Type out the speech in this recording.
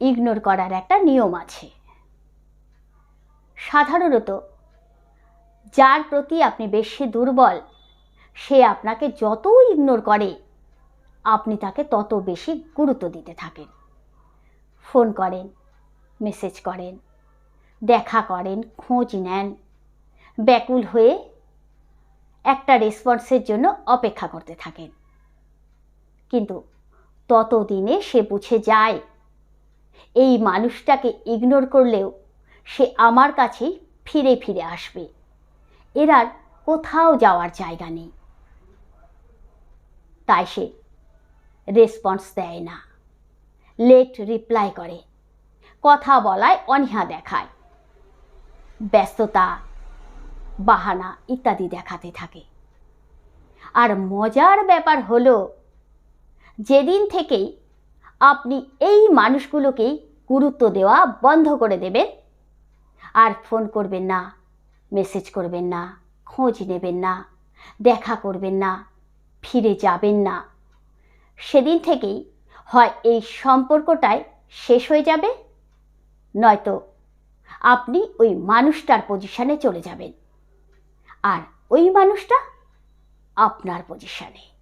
Ignore করার একটা নিয়ম আছে। সাধারণত যার প্রতি আপনি বেশি দুর্বল, সে আপনাকে যত ইগনোর করে, আপনি তাকে তত বেশি গুরুত্ব দিতে থাকেন। ফোন করেন মেসেজ করেন, দেখা করেন, খোঁজ নেন, ব্যাকুল হয়ে একটা রেসপন্সের জন্য অপেক্ষা করতে থাকেন। কিন্তু ততদিনে সে বুঝে যায় এই মানুষটাকে ইগনোর করলেও সে আমার কাছেই ফিরে ফিরে আসবে। এর আর কোথাও যাওয়ার জায়গা নেই। তাই সে রেসপন্স দেয় না। লেট রিপ্লাই করে। কথা বলায় অনীহা দেখায়। ব্যস্ততা, বাহানা ইত্যাদি দেখাতে থাকে। আর মজার ব্যাপার হলো, যেদিন থেকেই আপনি এই মানুষগুলোকেই গুরুত্ব দেওয়া বন্ধ করে দেবেন। আর ফোন করবেন না, মেসেজ করবেন না, খোঁজ নেবেন না, দেখা করবেন না, ফিরে যাবেন না। সেদিন থেকেই হয় এই সম্পর্কটাই শেষ হয়ে যাবে, নয়তো আপনি ওই মানুষটার পজিশনে চলে যাবেন। আর ওই মানুষটা আপনার পজিশনে